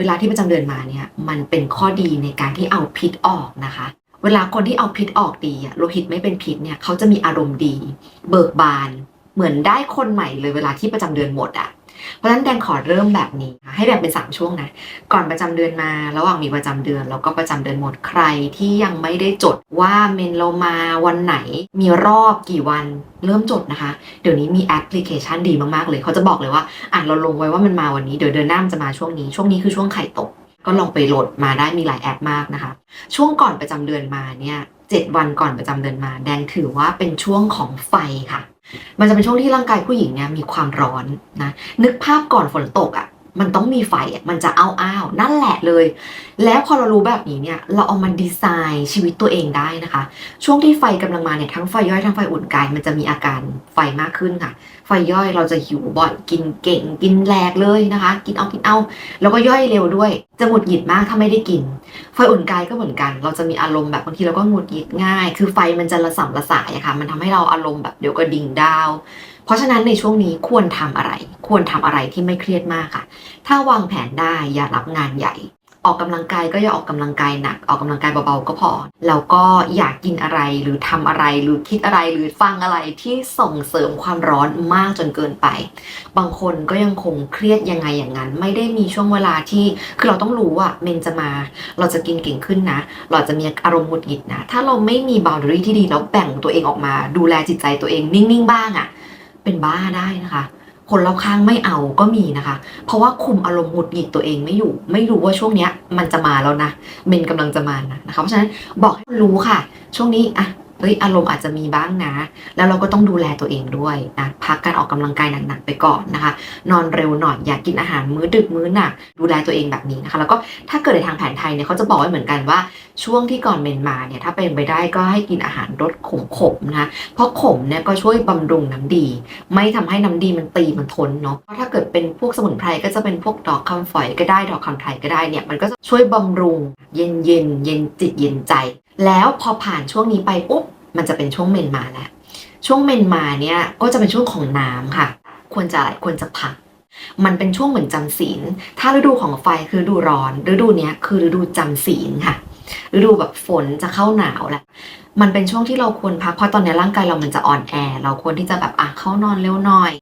เวลาที่ประจำเดือนมาเนี่ยมันเป็นข้อดีในการที่เอาพิษออกนะคะ เวลาคนที่เอาพิษออกดีอะโลหิตไม่เป็นพิษเนี่ยเขาจะมีอารมณ์ดี เบิกบาน เหมือนได้คนใหม่เลยเวลาที่ประจำเดือนหมดอะเพราะฉะนั้นแดนขอเริ่มแบบนี้ค่ะให้แบ่งเป็น3ช่วงนะก่อนประจำเดือนมา ระหว่างมีประจำเดือน แล้วก็ประจำเดือนหมดใครที่ยังไม่ได้จดว่าเมนเรามาวันไหน มีรอบกี่วันเริ่มจดนะคะ เดี๋ยวนี้มีแอปพลิเคชันดีมากๆเลย เขาจะบอกเลยว่าอะเราลงไว้ว่ามันมาวันนี้เดี๋ยวเดือนหน้ามันจะมาช่วงนี้ช่วงนี้คือช่วงไข่ตก ก็ลองไปโหลดมาได้มีหลายแอปมากนะคะ ช่วงก่อนประจำเดือนมาเนี่ยเจ็ดวันก่อนประจำเดือนมา แดงถือว่าเป็นช่วงของไฟค่ะ มันจะเป็นช่วงที่ร่างกายผู้หญิงเนี่ยมีความร้อนนะนึกภาพก่อนฝนตกอะ่ะ มันต้องมีไฟมันจะอ้าวอ้าวๆนั่นแหละเลย แล้วพอเรารู้แบบนี้เนี่ย เราเอามันดีไซน์ชีวิตตัวเองได้นะคะ ช่วงที่ไฟกำลังมาเนี่ยทั้งไฟย่อยทั้งไฟอุ่นกายมันจะมีอาการไฟมากขึ้นค่ะ ไฟย่อยเราจะหิวบ่อยกินเก่ง กินแหลกเลยนะคะ กินเอากินเอา แล้วก็ย่อยเร็วด้วย จะหงุดหงิดมากถ้าไม่ได้กิน ไฟอุ่นกายก็เหมือนกัน เราจะมีอารมณ์แบบบางทีเราก็หงุดหงิดง่าย คือไฟมันจะระส่ำระสายอะค่ะ มันทำให้เราอารมณ์แบบเดี๋ยวก็ดิ่งดาว เพราะฉะนั้นในช่วงนี้ควรทำอะไร ควรทำอะไรที่ไม่เครียดมากค่ะ ถ้าวางแผนได้อย่ารับงานใหญ่ ออกกำลังกายก็อย่าออกกำลังกายหนัก ออกกำลังกายเบาๆก็พอ แล้วก็อยากกินอะไรหรือทำอะไรหรือคิดอะไรหรือฟังอะไรที่ส่งเสริมความร้อนมากจนเกินไป บางคนก็ยังคงเครียดยังไงอย่างนั้น ไม่ได้มีช่วงเวลาที่คือเราต้องรู้ว่าเมนจะมา เราจะกินเก่งขึ้นนะ เราจะมีอารมณ์หงุดหงิดนะ ถ้าเราไม่มีบ o ว d ด r y ที่ดีแล้วแบ่งตัวเองออกมา ดูแลจิตใจตัวเองนิ่งๆบ้างอะ่ะ เป็นบ้าได้นะคะ คนรอบข้างไม่เอาก็มีนะคะ เพราะว่าคุมอารมณ์หงุดหงิดตัวเองไม่อยู่ ไม่รู้ว่าช่วงเนี้ยมันจะมาแล้วนะเมนกำลังจะมานะนะคะ เพราะฉะนั้นบอกให้รู้ค่ะ ช่วงนี้อะ เฮ้ยอารมณ์อาจจะมีบ้างนะ แล้วเราก็ต้องดูแลตัวเองด้วยนะพักการออกกำลังกายหนักๆไปก่อนนะคะ นอนเร็วหน่อยอย่ากกินอาหารมื้อดึกมื้อหนักดูแลตัวเองแบบนี้นะคะ แล้วก็ถ้าเกิดในทางแผนไทยเนี่ยเขาจะบอกไว้เหมือนกันว่าช่วงที่ก่อนเมนมาเนี่ยถ้าเป็นไปได้ก็ให้กินอาหารรสขมๆนะคะเพราะขมเนี่ยก็ช่วยบำรุงน้ำดี ไม่ทำให้น้ำดีมันตีมันทนเนาะเพราะถ้าเกิดเป็นพวกสมุนไพรก็จะเป็นพวกดอกคำฝอยก็ได้ดอกคำไทยก็ได้เนี่ยมันก็จะช่วยบำรุงเย็นเย็นเย็นจิตเย็นใจ แล้วพอผ่านช่วงนี้ไปปุ๊บมันจะเป็นช่วงเมนมาแล้ว ช่วงเมนมาเนี่ยก็จะเป็นช่วงของน้ำค่ะ ควรจะอะไรควรจะพัก มันเป็นช่วงเหมือนจำศีล ถ้าฤดูของไฟคือฤดูร้อน ฤดูเนี้ยคือฤดูจำศีลค่ะ ฤดูแบบฝนจะเข้าหนาวแหละมันเป็นช่วงที่เราควรพักเพราะตอนนี้ร่างกายเรามันจะอ่อนแอ เราควรที่จะแบบอะเข้านอนเร็วหน่อย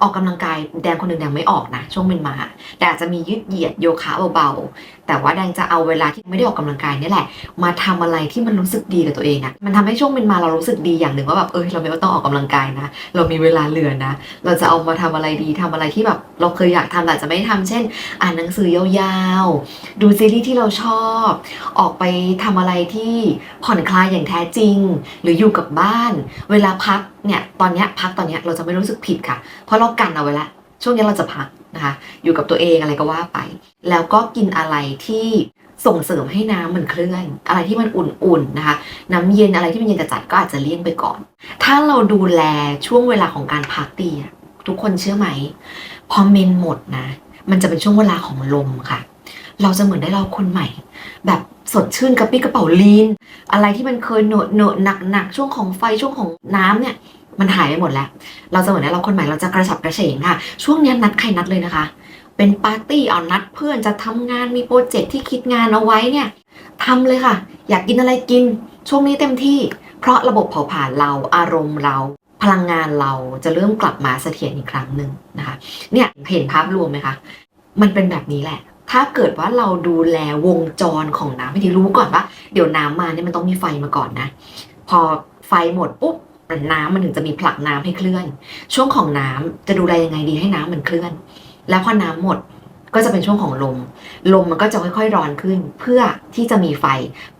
ออกกำลังกายแดงคนหนึ่งแดงไม่ออกนะ ช่วงเป็นมา แต่อาจจะมียืดเหยียดโยคะเบาๆ แต่ว่าแดงจะเอาเวลาที่ไม่ได้ออกกำลังกายนี่แหละ มาทำอะไรที่มันรู้สึกดีกับตัวเองอะมันทำให้ช่วงเป็นมาเรารู้สึกดีอย่างหนึ่งว่าแบบเออเราไม่ต้องออกกำลังกายนะ เรามีเวลาเหลือนะ เราจะเอามาทำอะไรดีทำอะไรที่แบบเราเคยอยากทำแต่จะไม่ทำเช่น อ่านหนังสือยาวๆ ดูซีรีส์ที่เราชอบ ออกไปทำอะไรที่ผ่อนคลายอย่างแท้จริง หรืออยู่กับบ้าน เวลาพักเนี่ยตอนนี้พักตอนนี้เราจะไม่รู้สึกผิดค่ะ เพราะเรากันเอาไว้แล้วช่วงนี้เราจะพักนะคะ อยู่กับตัวเองอะไรก็ว่าไป แล้วก็กินอะไรที่ส่งเสริมให้น้ำมันเคลื่อน อะไรที่มันอุ่นๆนะคะ น้ำเย็นอะไรที่มันเย็นจัดก็อาจจะเลี่ยงไปก่อน ถ้าเราดูแลช่วงเวลาของการพักดีทุกคนเชื่อไหม พอเมนหมดนะ มันจะเป็นช่วงเวลาของลมค่ะ เราจะเหมือนได้เราคนใหม่ แบบ ดชื่นกระปี้กระเป๋าลีน อะไรที่มันเคยโหนดโหนดหนักหนักช่วงของไฟช่วงของน้ำเนี่ยมันหายไปหมดแล้ว เราจะเหมือนเราคนใหม่เราจะกระฉับกระเฉงค่ะ ช่วงนี้นัดใครนัดเลยนะคะ เป็นปาร์ตี้เอานัดเพื่อนจะทำงานมีโปรเจกต์ที่คิดงานเอาไว้เนี่ยทำเลยค่ะ อยากกินอะไรกิน ช่วงนี้เต็มที่ เพราะระบบเผาผลาญเราอารมณ์เราพลังงานเราจะเริ่มกลับมาเสถียรอีกครั้งหนึ่งนะคะ เนี่ยเห็นภาพรวมไหมคะ มันเป็นแบบนี้แหละ ถ้าเกิดว่าเราดูแลวงจรของน้ำให้ดีรู้ก่อนว่าเดี๋ยวน้ำมาเนี่ยมันต้องมีไฟมาก่อนนะ พอไฟหมดปุ๊บน้ำมันถึงจะมีผลักน้ำให้เคลื่อน ช่วงของน้ำจะดูแลยังไงดีให้น้ำมันเคลื่อน แล้วพอน้ำหมด ก็จะเป็นช่วงของลม ลมมันก็จะค่อยๆร้อนขึ้น เพื่อที่จะมีไฟ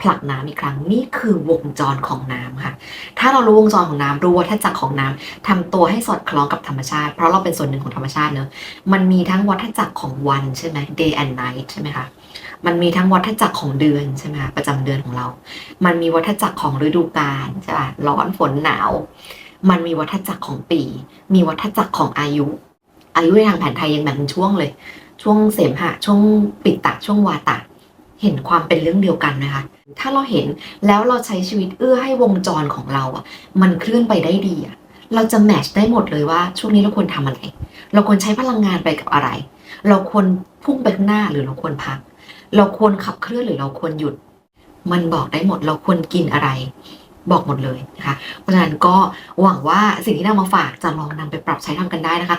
ผลักน้ำอีกครั้ง นี่คือวงจรของน้ำค่ะ ถ้าเรารู้วงจรของน้ำรู้วัฏจักรของน้ำทำตัวให้สอดคล้องกับธรรมชาติ เพราะเราเป็นส่วนหนึ่งของธรรมชาติเนอะมันมีทั้งวัฏจักรของวันใช่ไหม day and night ใช่ไหมคะมันมีทั้งวัฏจักรของเดือนใช่ไหมคะประจำเดือนของเรา มันมีวัฏจักรของฤดูกาลใช่ป่ะร้อนฝนหนาว มันมีวัฏจักรของปี มีวัฏจักรของอายุ อายุในทางแผนไทยยังแบ่งเป็นช่วงเลย ช่วงเสมหะช่วงปิตะช่วงวาตะ เห็นความเป็นเรื่องเดียวกันนะคะ ถ้าเราเห็นแล้วเราใช้ชีวิตเอื้อให้วงจรของเราอะ มันเคลื่อนไปได้ดีอะเราจะแมชได้หมดเลยว่าช่วงนี้เราควรทำอะไร เราควรใช้พลังงานไปกับอะไร เราควรพุ่งไปข้างหน้าหรือเราควรพัก เราควรขับเคลื่อนหรือเราควรหยุด มันบอกได้หมด เราควรกินอะไร บอกหมดเลยนะคะ เพราะฉะนั้นก็หวังว่าสิ่งที่นำมาฝากจะลองนำไปปรับใช้ทำกันได้นะคะ